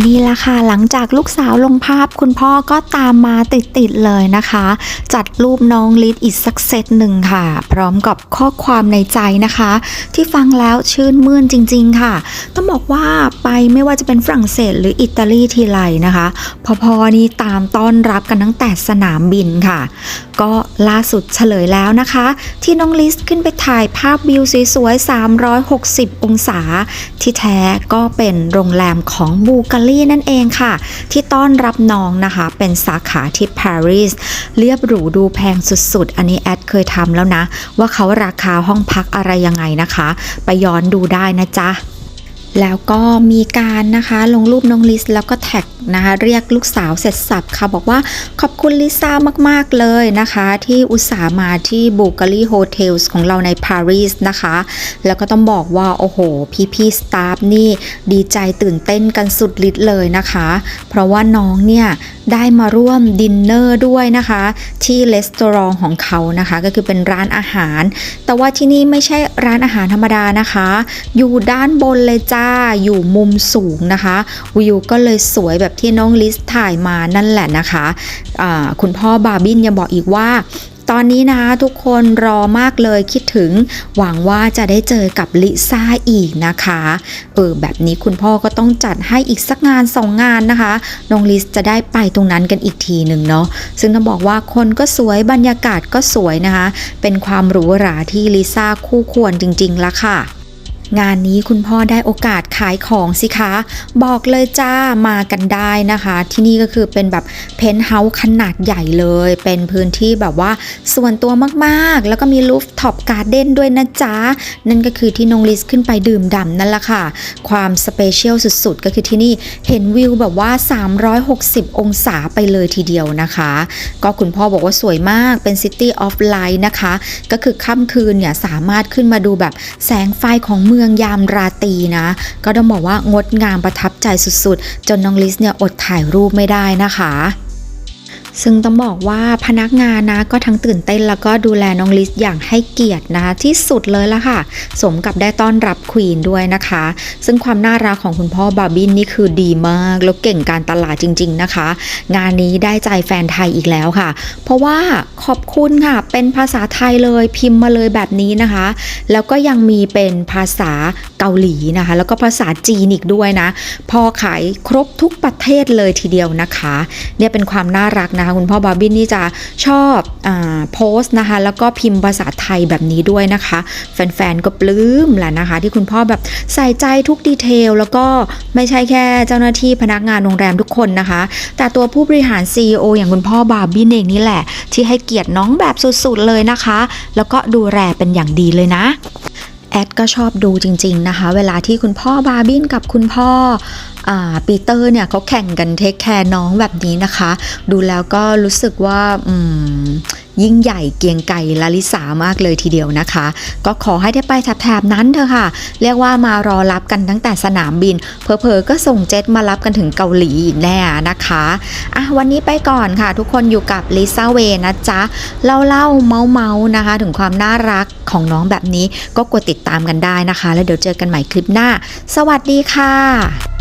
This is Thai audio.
นี่ละค่ะหลังจากลูกสาวลงภาพคุณพ่อก็ตามมาติดๆเลยนะคะ จัดรูปน้องลิศอีกสักเซตหนึ่งค่ะ พร้อมกับข้อความในใจนะคะ ที่ฟังแล้วชื่นมื่นจริง ๆ ค่ะ ต้องบอกว่าไปไม่ว่าจะเป็นฝรั่งเศสหรืออิตาลีทีไรนะคะพอพอนี่ตามต้อนรับกันตั้งแต่สนามบินค่ะ ก็ล่าสุดเฉลยแล้วนะคะ ที่น้องลิสขึ้นไปถ่ายภาพวิวสวยๆ360 องศา ที่แท้ก็เป็นโรงแรมของบูกาลีนั่นเองค่ะ ที่ต้อนรับน้องนะคะ เป็นสาขาที่ปารีสเรียบหรูดูแพงสุดๆ อันนี้แอดเคยทำแล้วนะ ว่าเขาราคาห้องพักอะไรยังไงนะคะ ไปย้อนดูได้นะจ๊ะ แล้วก็มีการนะคะลงรูปน้องลิสแล้วก็แท็กนะคะเรียกลูกสาวเสร็จสับค่ะ บอกว่าขอบคุณลิซ่ามาก ๆ เลยนะคะ ที่อุตส่าห์มาที่บูการีโฮเทลส์ของเราในปารีสนะคะ แล้วก็ต้องบอกว่า โอ้โห พี่ๆสตาฟนี่ดีใจตื่นเต้นกันสุดฤทธิ์เลยนะคะ เพราะว่าน้องเนี่ย ได้มาร่วมดินเนอร์ด้วยนะคะ ที่รีสตอรองของเขานะคะ ก็คือเป็นร้านอาหาร แต่ว่าที่นี่ไม่ใช่ร้านอาหารธรรมดานะคะ อยู่ด้านบนเลยจ้าอยู่มุมสูงนะคะ วิวก็เลยสวยแบบที่น้องลิสถ่ายมานั่นแหละนะคะอ่าคุณพ่อบาร์บินยังบอกอีกว่าตอนนี้นะคะทุกคนรอมากเลยคิดถึง หวังว่าจะได้เจอกับลิซ่าอีกนะคะเออแบบนี้คุณพ่อก็ต้องจัดให้อีกสักงานสองงานนะคะน้องลิสจะได้ไปตรงนั้นกันอีกทีหนึ่งเนาะซึ่งต้องบอกว่าคนก็สวยบรรยากาศก็สวยนะคะ เป็นความหรูหราที่ลิซ่าคู่ควรจริงๆละค่ะ งานนี้คุณพ่อได้โอกาสขายของสิคะ บอกเลยจ้ามากันได้นะคะ ที่นี่ก็คือเป็นแบบเพนท์เฮาส์ขนาดใหญ่เลย เป็นพื้นที่แบบว่าส่วนตัวมากๆ แล้วก็มีลูฟท็อปการ์เด้นด้วยนะจ๊ะ นั่นก็คือที่น้องลิสขึ้นไปดื่มด่ำนั่นแหละค่ะ ความสเปเชียลสุดๆ ก็คือที่นี่เห็นวิวแบบว่า 360 องศาไปเลยทีเดียวนะคะ ก็คุณพ่อบอกว่าสวยมากเป็น City of Light นะคะ ก็คือค่ำคืนเนี่ยสามารถขึ้นมาดูแบบแสงไฟของเมืองยามราตรีนะ ก็ต้องบอกว่างดงามประทับใจสุดๆ จนน้องลิสเนี่ยอดถ่ายรูปไม่ได้นะคะ ซึ่งต้องบอกว่าพนักงานนะก็ทั้งตื่นเต้นแล้วก็ดูแลน้องลิสอย่างให้เกียรตินะคะที่สุดเลยละค่ะ สมกับได้ต้อนรับควีนด้วยนะคะ ซึ่งความน่ารักของคุณพ่อบาร์บินนี่คือดีมาก แล้วเก่งการตลาดจริง ๆนะคะ งานนี้ได้ใจแฟนไทยอีกแล้วค่ะ เพราะว่าขอบคุณค่ะ เป็นภาษาไทยเลยพิมพ์มาเลยแบบนี้นะคะ แล้วก็ยังมีเป็นภาษาเกาหลีนะคะ แล้วก็ภาษาจีนอีกด้วยนะ พอขายครบทุกประเทศเลยทีเดียวนะคะ เนี่ยเป็นความน่ารักนะคะคุณพ่อบาร์บินนี่จะชอบอโพสต์นะคะแล้วก็พิมพ์ภาษาไทยแบบนี้ด้วยนะคะ แฟนๆก็ปลื้มแหละนะคะ ที่คุณพ่อแบบใส่ใจทุกดีเทลแล้วก็ไม่ใช่แค่เจ้าหน้าที่พนักงานโรงแรมทุกคนนะคะ แต่ตัวผู้บริหาร CEO อย่างคุณพ่อบาร์บินเองนี่แหละ ที่ให้เกียรติน้องแบบสุดๆเลยนะคะ แล้วก็ดูแลเป็นอย่างดีเลยนะ แอดก็ชอบดูจริง ๆ นะคะ เวลาที่คุณพ่อบาร์บินกับคุณพ่ออปีเตอร์เนี่ยเขาแข่งกันเทคแคร์น้องแบบนี้นะคะ ดูแล้วก็รู้สึกว่าอืมยิ่งใหญ่เกียงไก่ลลิสามากเลยทีเดียวนะคะ ก็ขอให้ได้ไปแถบๆนั้นเถอะค่ะ เรียกว่ามารอรับกันตั้งแต่สนามบิน เพอๆก็ส่งเจ็ตมารับกันถึงเกาหลีอีกแน่นะคะอะวันนี้ไปก่อนค่ะ ทุกคนอยู่กับลิซ่าเวนะจ๊ะเล่าเล่าเมาเมานะคะ ถึงความน่ารักของน้องแบบนี้ก็กดติดตามกันได้นะคะ แล้วเดี๋ยวเจอกันใหม่คลิปหน้า สวัสดีค่ะ